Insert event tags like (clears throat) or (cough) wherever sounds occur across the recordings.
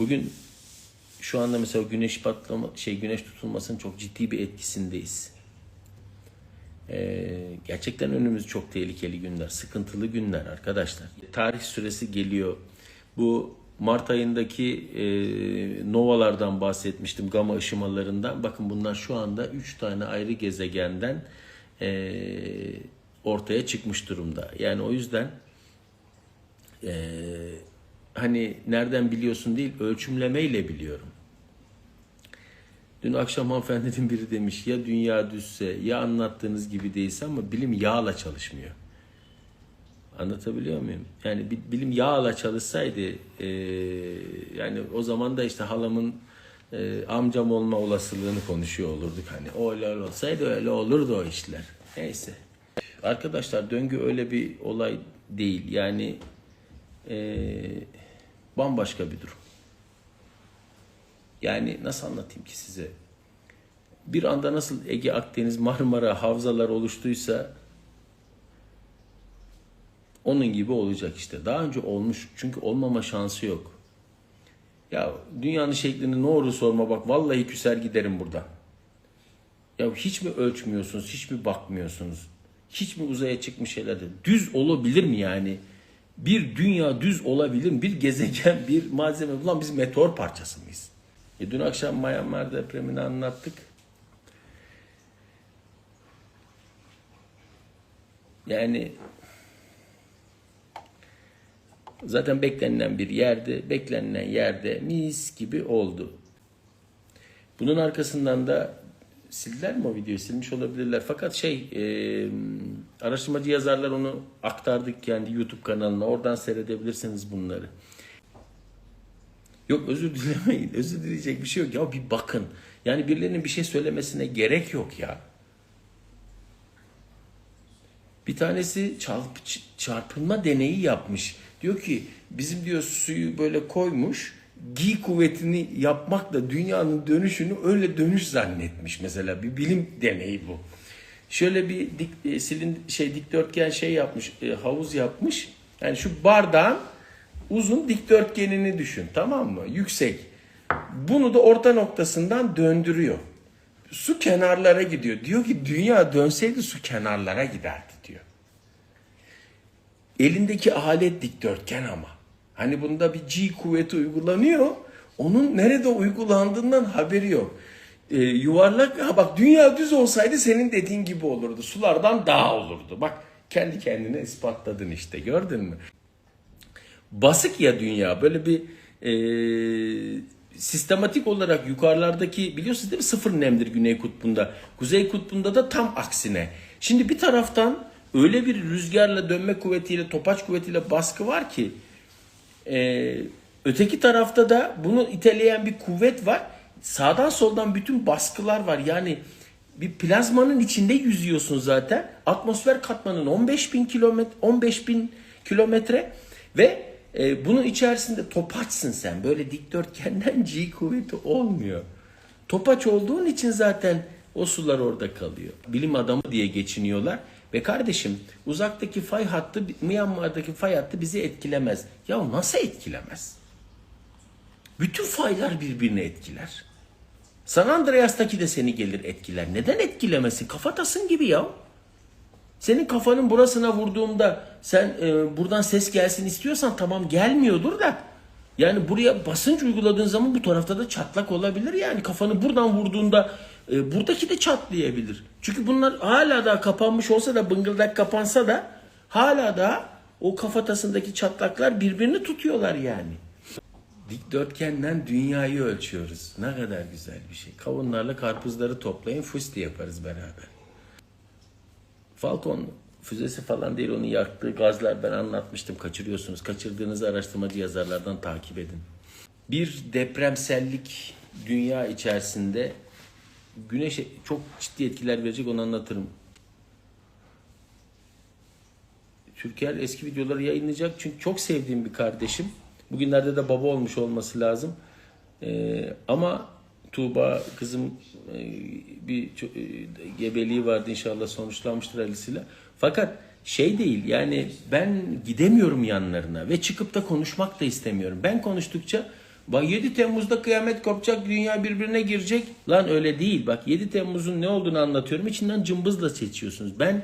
Bugün şu anda mesela güneş patlama şey güneş tutulmasının çok ciddi bir etkisindeyiz. Ee, gerçekten önümüz çok tehlikeli günler, sıkıntılı günler arkadaşlar. Tarih süresi geliyor. Bu Mart ayındaki e, novalardan bahsetmiştim, gama ışımalarından. Bakın bunlar şu anda 3 tane ayrı gezegenden e, ortaya çıkmış durumda. Yani o yüzden e, hani nereden biliyorsun değil, ölçümlemeyle biliyorum. Dün akşam hanımefendinin biri demiş ya dünya düzse ya anlattığınız gibi değilse ama bilim yağla çalışmıyor. Anlatabiliyor muyum? Yani bi- bilim yağla çalışsaydı e, yani o zaman da işte halamın e, amcam olma olasılığını konuşuyor olurduk. Hani öyle öyle olsaydı öyle olurdu o işler. Neyse. Arkadaşlar döngü öyle bir olay değil. Yani e, bambaşka bir durum. Yani nasıl anlatayım ki size? Bir anda nasıl Ege, Akdeniz, Marmara havzalar oluştuysa onun gibi olacak işte. Daha önce olmuş çünkü olmama şansı yok. Ya dünyanın şeklini ne olur sorma bak vallahi küser giderim buradan. Ya hiç mi ölçmüyorsunuz, hiç mi bakmıyorsunuz? Hiç mi uzaya çıkmış şeylerde? Düz olabilir mi yani? Bir dünya düz olabilir? Bir gezegen, (laughs) bir malzeme. Ulan biz meteor parçası mıyız? E dün akşam Myanmar depremini anlattık. Yani zaten beklenilen bir yerde, beklenilen yerde mis gibi oldu. Bunun arkasından da sildiler mi o videoyu? Silmiş olabilirler. Fakat şey, e, araştırmacı yazarlar onu aktardık kendi YouTube kanalına. Oradan seyredebilirsiniz bunları. Yok özür dilemeyin. Özür dileyecek bir şey yok. Ya bir bakın. Yani birilerinin bir şey söylemesine gerek yok ya. Bir tanesi çarp, çarpılma deneyi yapmış. Diyor ki bizim diyor suyu böyle koymuş. Gi kuvvetini yapmakla dünyanın dönüşünü öyle dönüş zannetmiş mesela bir bilim deneyi bu. Şöyle bir dik, e, silin şey dikdörtgen şey yapmış, e, havuz yapmış. Yani şu bardağın uzun dikdörtgenini düşün tamam mı? Yüksek. Bunu da orta noktasından döndürüyor. Su kenarlara gidiyor. Diyor ki dünya dönseydi su kenarlara giderdi diyor. Elindeki alet dikdörtgen ama. Hani bunda bir G kuvveti uygulanıyor. Onun nerede uygulandığından haberi yok. Ee, yuvarlak, ha bak dünya düz olsaydı senin dediğin gibi olurdu. Sulardan daha olurdu. Bak kendi kendine ispatladın işte gördün mü? basık ya dünya böyle bir e, sistematik olarak yukarılardaki biliyorsunuz değil mi sıfır nemdir Güney Kutbu'nda. Kuzey Kutbu'nda da tam aksine. Şimdi bir taraftan öyle bir rüzgarla dönme kuvvetiyle topaç kuvvetiyle baskı var ki e, öteki tarafta da bunu iteleyen bir kuvvet var. Sağdan soldan bütün baskılar var. Yani bir plazmanın içinde yüzüyorsun zaten. Atmosfer katmanın 15 bin kilometre 15 bin kilometre ve e, bunun içerisinde topaçsın sen. Böyle dikdörtgenden (laughs) G kuvveti olmuyor. Topaç olduğun için zaten o sular orada kalıyor. Bilim adamı diye geçiniyorlar. Ve kardeşim uzaktaki fay hattı, Myanmar'daki fay hattı bizi etkilemez. Ya nasıl etkilemez? Bütün faylar birbirini etkiler. San Andreas'taki de seni gelir etkiler. Neden etkilemesin? Kafatasın gibi ya. Senin kafanın burasına vurduğumda sen e, buradan ses gelsin istiyorsan tamam gelmiyordur da yani buraya basınç uyguladığın zaman bu tarafta da çatlak olabilir yani kafanı buradan vurduğunda e, buradaki de çatlayabilir. Çünkü bunlar hala daha kapanmış olsa da bıngıldak kapansa da hala da o kafatasındaki çatlaklar birbirini tutuyorlar yani. Dikdörtgenden dünyayı ölçüyoruz. Ne kadar güzel bir şey. Kavunlarla karpuzları toplayın fusti yaparız beraber. Falcon füzesi falan değil onun yaktığı gazlar ben anlatmıştım kaçırıyorsunuz. Kaçırdığınızı araştırmacı yazarlardan takip edin. Bir depremsellik dünya içerisinde güneşe çok ciddi etkiler verecek onu anlatırım. Türkiye eski videoları yayınlayacak çünkü çok sevdiğim bir kardeşim. Bugünlerde de baba olmuş olması lazım. Ee, ama Tuğba kızım e, bir e, gebeliği vardı inşallah sonuçlanmıştır ailesiyle. Fakat şey değil yani ben gidemiyorum yanlarına ve çıkıp da konuşmak da istemiyorum. Ben konuştukça Bak 7 Temmuz'da kıyamet kopacak, dünya birbirine girecek. Lan öyle değil. Bak 7 Temmuz'un ne olduğunu anlatıyorum. İçinden cımbızla seçiyorsunuz. Ben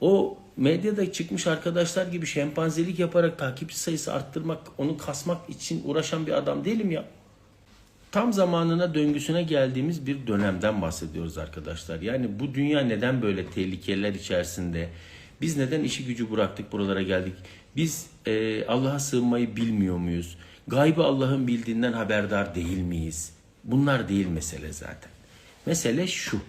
o medyada çıkmış arkadaşlar gibi şempanzelik yaparak takipçi sayısı arttırmak, onu kasmak için uğraşan bir adam değilim ya. Tam zamanına döngüsüne geldiğimiz bir dönemden bahsediyoruz arkadaşlar. Yani bu dünya neden böyle tehlikeler içerisinde? Biz neden işi gücü bıraktık buralara geldik? Biz e, Allah'a sığınmayı bilmiyor muyuz? Gaybı Allah'ın bildiğinden haberdar değil miyiz? Bunlar değil mesele zaten. Mesele şu.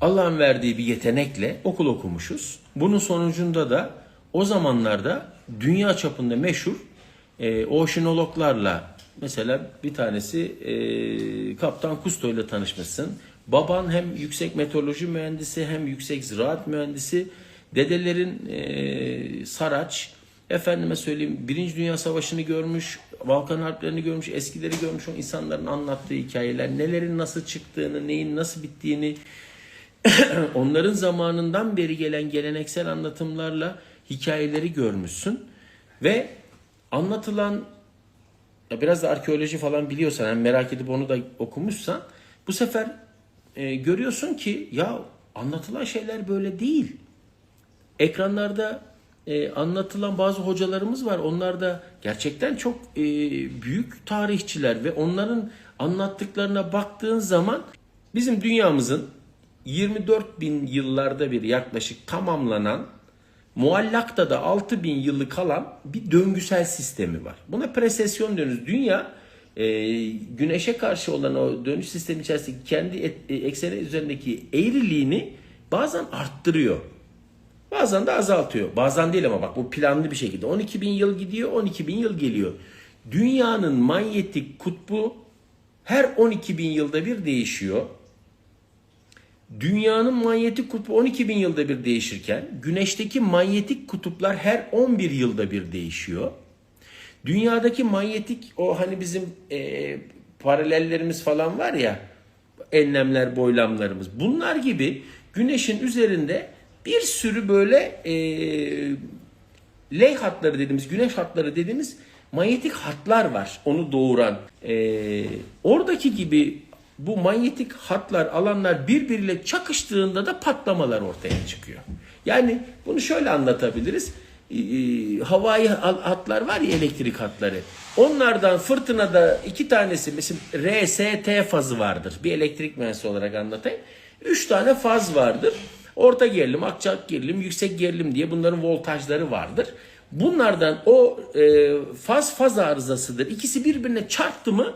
Allah'ın verdiği bir yetenekle okul okumuşuz. Bunun sonucunda da o zamanlarda dünya çapında meşhur e, oşinologlarla mesela bir tanesi e, Kaptan Kusto ile tanışmışsın. Baban hem yüksek meteoroloji mühendisi hem yüksek ziraat mühendisi. Dedelerin e, Saraç, efendime söyleyeyim Birinci Dünya Savaşı'nı görmüş, Balkan Harplerini görmüş, eskileri görmüş o insanların anlattığı hikayeler, nelerin nasıl çıktığını, neyin nasıl bittiğini, (coughs) onların zamanından beri gelen geleneksel anlatımlarla hikayeleri görmüşsün ve anlatılan ya biraz da arkeoloji falan biliyorsan yani merak edip onu da okumuşsan bu sefer e, görüyorsun ki ya anlatılan şeyler böyle değil. Ekranlarda e, anlatılan bazı hocalarımız var. Onlar da gerçekten çok e, büyük tarihçiler ve onların anlattıklarına baktığın zaman bizim dünyamızın 24 bin yıllarda bir yaklaşık tamamlanan muallakta da 6 bin yılı kalan bir döngüsel sistemi var. Buna presesyon diyoruz. Dünya e, güneşe karşı olan o dönüş sistemi içerisindeki kendi et, e, ekseni üzerindeki eğriliğini bazen arttırıyor. Bazen de azaltıyor. Bazen değil ama bak bu planlı bir şekilde. 12 bin yıl gidiyor, 12 bin yıl geliyor. Dünyanın manyetik kutbu her 12 bin yılda bir değişiyor. Dünyanın manyetik kutbu 12 bin yılda bir değişirken güneşteki manyetik kutuplar her 11 yılda bir değişiyor. Dünyadaki manyetik o hani bizim e, paralellerimiz falan var ya enlemler boylamlarımız bunlar gibi güneşin üzerinde bir sürü böyle e, ley hatları dediğimiz güneş hatları dediğimiz manyetik hatlar var onu doğuran. E, oradaki gibi bu manyetik hatlar, alanlar birbiriyle çakıştığında da patlamalar ortaya çıkıyor. Yani bunu şöyle anlatabiliriz. Ee, havai hatlar var ya elektrik hatları. Onlardan fırtınada iki tanesi mesela RST fazı vardır. Bir elektrik mühendisi olarak anlatayım. Üç tane faz vardır. Orta gerilim, akçak gerilim, yüksek gerilim diye bunların voltajları vardır. Bunlardan o e, faz faz arızasıdır. İkisi birbirine çarptı mı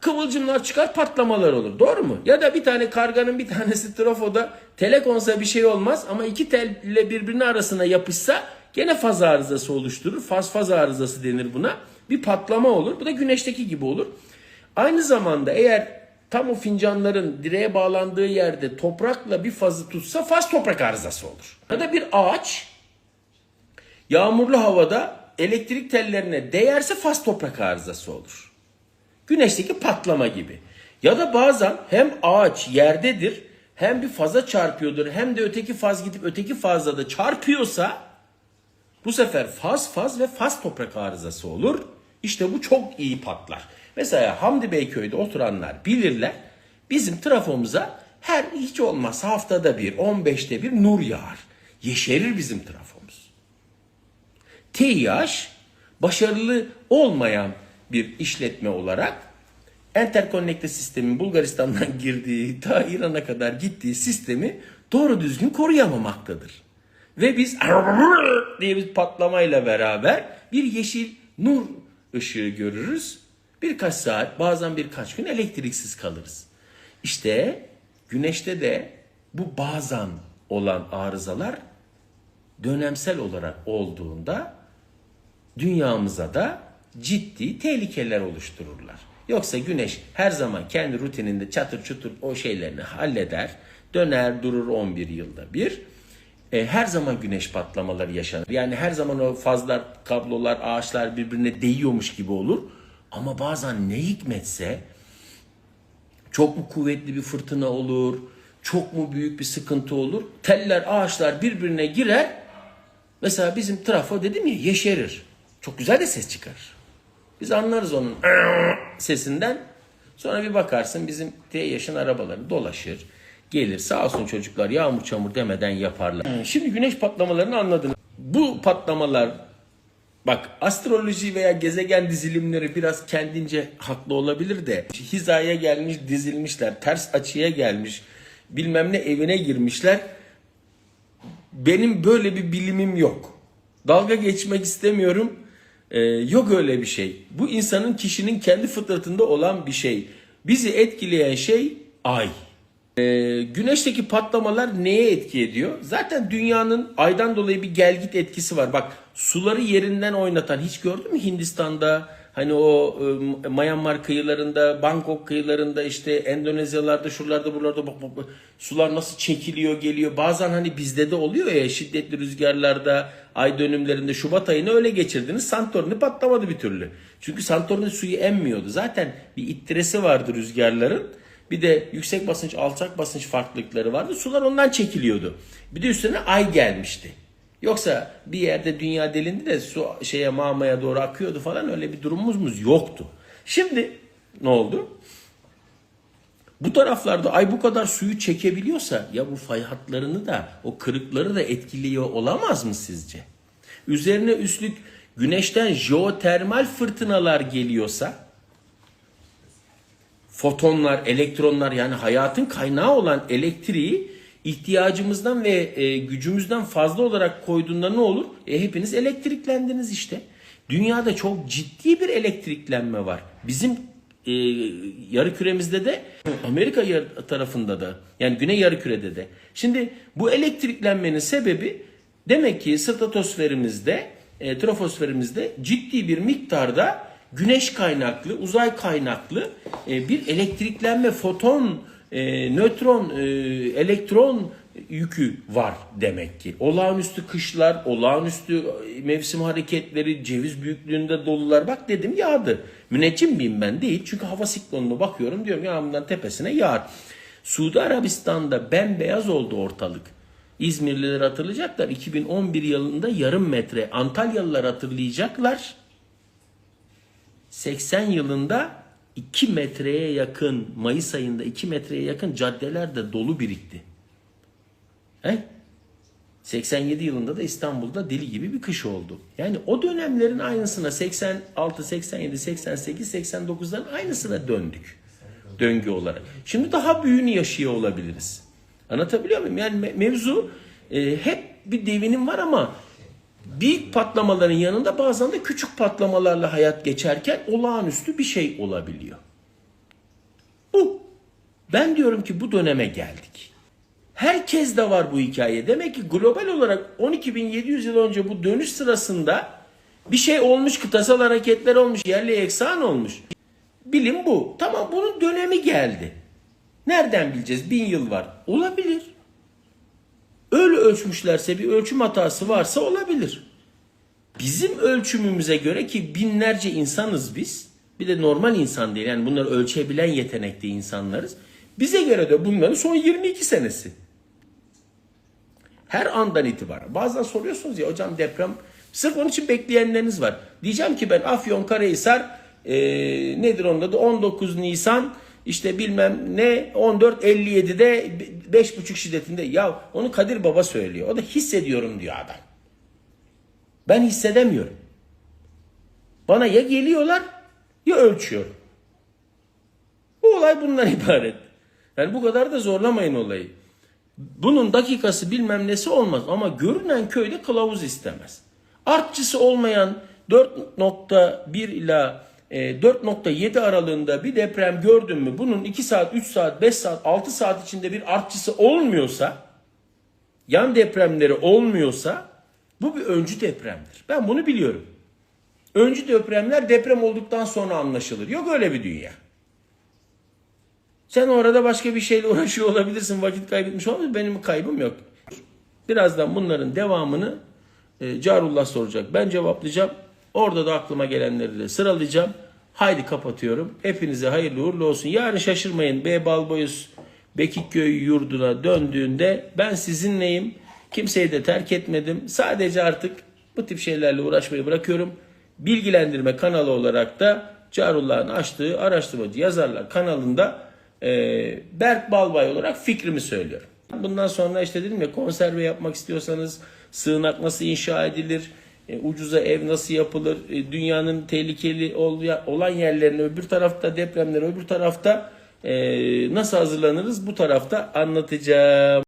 kıvılcımlar çıkar patlamalar olur. Doğru mu? Ya da bir tane karganın bir tanesi trafoda telekonsa bir şey olmaz ama iki telle birbirine arasına yapışsa gene faz arızası oluşturur. Faz faz arızası denir buna. Bir patlama olur. Bu da güneşteki gibi olur. Aynı zamanda eğer tam o fincanların direğe bağlandığı yerde toprakla bir fazı tutsa faz toprak arızası olur. Ya da bir ağaç yağmurlu havada elektrik tellerine değerse faz toprak arızası olur. Güneşteki patlama gibi. Ya da bazen hem ağaç yerdedir hem bir faza çarpıyordur hem de öteki faz gidip öteki fazla da çarpıyorsa bu sefer faz faz ve faz toprak arızası olur. İşte bu çok iyi patlar. Mesela Hamdi Beyköy'de oturanlar bilirler. Bizim trafomuza her hiç olmazsa haftada bir, 15'te bir nur yağar. Yeşerir bizim trafomuz. TİH başarılı olmayan bir işletme olarak Enterconnected sistemin Bulgaristan'dan (laughs) girdiği ta İran'a kadar gittiği sistemi doğru düzgün koruyamamaktadır. Ve biz (laughs) diye bir patlamayla beraber bir yeşil nur ışığı görürüz. Birkaç saat bazen birkaç gün elektriksiz kalırız. İşte güneşte de bu bazen olan arızalar dönemsel olarak olduğunda dünyamıza da ciddi tehlikeler oluştururlar. Yoksa güneş her zaman kendi rutininde çatır çutur o şeylerini halleder. Döner durur 11 yılda bir. E, her zaman güneş patlamaları yaşanır. Yani her zaman o fazlar, kablolar, ağaçlar birbirine değiyormuş gibi olur. Ama bazen ne hikmetse çok mu kuvvetli bir fırtına olur, çok mu büyük bir sıkıntı olur. Teller, ağaçlar birbirine girer. Mesela bizim trafo dedim ya yeşerir. Çok güzel de ses çıkarır. Biz anlarız onun (clears throat) sesinden. Sonra bir bakarsın bizim T yaşın arabaları dolaşır. Gelir sağ olsun çocuklar yağmur çamur demeden yaparlar. Şimdi güneş patlamalarını anladınız. Bu patlamalar bak astroloji veya gezegen dizilimleri biraz kendince haklı olabilir de hizaya gelmiş dizilmişler ters açıya gelmiş bilmem ne evine girmişler. Benim böyle bir bilimim yok. Dalga geçmek istemiyorum. Ee, yok öyle bir şey. Bu insanın kişinin kendi fıtratında olan bir şey. Bizi etkileyen şey ay. Ee, güneşteki patlamalar neye etki ediyor? Zaten dünyanın aydan dolayı bir gelgit etkisi var. Bak suları yerinden oynatan hiç gördün mü Hindistan'da? Hani o e, Myanmar kıyılarında, Bangkok kıyılarında işte Endonezyalarda, şuralarda buralarda bak, bak, bak, sular nasıl çekiliyor geliyor. Bazen hani bizde de oluyor ya şiddetli rüzgarlarda, ay dönümlerinde Şubat ayını öyle geçirdiniz. Santorini patlamadı bir türlü. Çünkü Santorini suyu emmiyordu. Zaten bir ittiresi vardı rüzgarların. Bir de yüksek basınç, alçak basınç farklılıkları vardı. Sular ondan çekiliyordu. Bir de üstüne ay gelmişti. Yoksa bir yerde dünya delindi de su şeye mamaya doğru akıyordu falan öyle bir durumumuz yoktu. Şimdi ne oldu? Bu taraflarda ay bu kadar suyu çekebiliyorsa ya bu fay hatlarını da o kırıkları da etkiliyor olamaz mı sizce? Üzerine üstlük güneşten jeotermal fırtınalar geliyorsa fotonlar, elektronlar yani hayatın kaynağı olan elektriği ihtiyacımızdan ve e, gücümüzden fazla olarak koyduğunda ne olur? E, hepiniz elektriklendiniz işte. Dünyada çok ciddi bir elektriklenme var. Bizim e, yarı küremizde de Amerika tarafında da yani güney yarı kürede de. Şimdi bu elektriklenmenin sebebi demek ki stratosferimizde, e, trofosferimizde ciddi bir miktarda güneş kaynaklı, uzay kaynaklı e, bir elektriklenme, foton, e, nötron, e, elektron yükü var demek ki. Olağanüstü kışlar, olağanüstü mevsim hareketleri, ceviz büyüklüğünde dolular. Bak dedim yağdı. Müneccim miyim ben? Değil. Çünkü hava siklonuna bakıyorum diyorum ya bundan tepesine yağar. Suudi Arabistan'da bembeyaz oldu ortalık. İzmirliler hatırlayacaklar. 2011 yılında yarım metre. Antalyalılar hatırlayacaklar. 80 yılında 2 metreye yakın Mayıs ayında 2 metreye yakın caddelerde dolu birikti. He? 87 yılında da İstanbul'da deli gibi bir kış oldu. Yani o dönemlerin aynısına 86, 87, 88, 89'ların aynısına döndük. Döngü olarak. Şimdi daha büyüğünü yaşıyor olabiliriz. Anlatabiliyor muyum? Yani me- mevzu e, hep bir devinim var ama büyük patlamaların yanında bazen de küçük patlamalarla hayat geçerken olağanüstü bir şey olabiliyor. Bu. Ben diyorum ki bu döneme geldik. Herkes de var bu hikaye. Demek ki global olarak 12.700 yıl önce bu dönüş sırasında bir şey olmuş, kıtasal hareketler olmuş, yerli eksan olmuş. Bilim bu. Tamam bunun dönemi geldi. Nereden bileceğiz? Bin yıl var. Olabilir. Öyle ölçmüşlerse bir ölçüm hatası varsa olabilir. Bizim ölçümümüze göre ki binlerce insanız biz. Bir de normal insan değil. Yani bunları ölçebilen yetenekte insanlarız. Bize göre de bunların son 22 senesi. Her andan itibaren. Bazen soruyorsunuz ya hocam deprem. Sırf onun için bekleyenleriniz var. Diyeceğim ki ben Afyon Karahisar e, nedir onda da 19 Nisan işte bilmem ne 14.57'de 5.5 şiddetinde. Ya onu Kadir Baba söylüyor. O da hissediyorum diyor adam. Ben hissedemiyorum. Bana ya geliyorlar ya ölçüyorum. Bu olay bundan (laughs) ibaret. Yani bu kadar da zorlamayın olayı. Bunun dakikası bilmem nesi olmaz ama görünen köyde kılavuz istemez. Artçısı olmayan 4.1 ila 4.7 aralığında bir deprem gördün mü bunun 2 saat, 3 saat, 5 saat, 6 saat içinde bir artçısı olmuyorsa yan depremleri olmuyorsa bu bir öncü depremdir. Ben bunu biliyorum. Öncü depremler deprem olduktan sonra anlaşılır. Yok öyle bir dünya. Sen orada başka bir şeyle (laughs) uğraşıyor olabilirsin. Vakit kaybetmiş olabilir. Benim kaybım yok. Birazdan bunların devamını e, Carullah soracak. Ben cevaplayacağım. Orada da aklıma gelenleri de sıralayacağım. Haydi kapatıyorum. Hepinize hayırlı uğurlu olsun. Yarın şaşırmayın. B. Balboyuz Bekikköy yurduna döndüğünde ben sizinleyim. Kimseyi de terk etmedim. Sadece artık bu tip şeylerle uğraşmayı bırakıyorum. bilgilendirme kanalı olarak da Carullah'ın açtığı araştırmacı yazarlar kanalında e, Berk Balbay olarak fikrimi söylüyorum. Bundan sonra işte dedim ya konserve yapmak istiyorsanız sığınak nasıl inşa edilir, e, ucuza ev nasıl yapılır, e, dünyanın tehlikeli ol- olan yerlerine öbür tarafta depremlere öbür tarafta. E, nasıl hazırlanırız? Bu tarafta anlatacağım.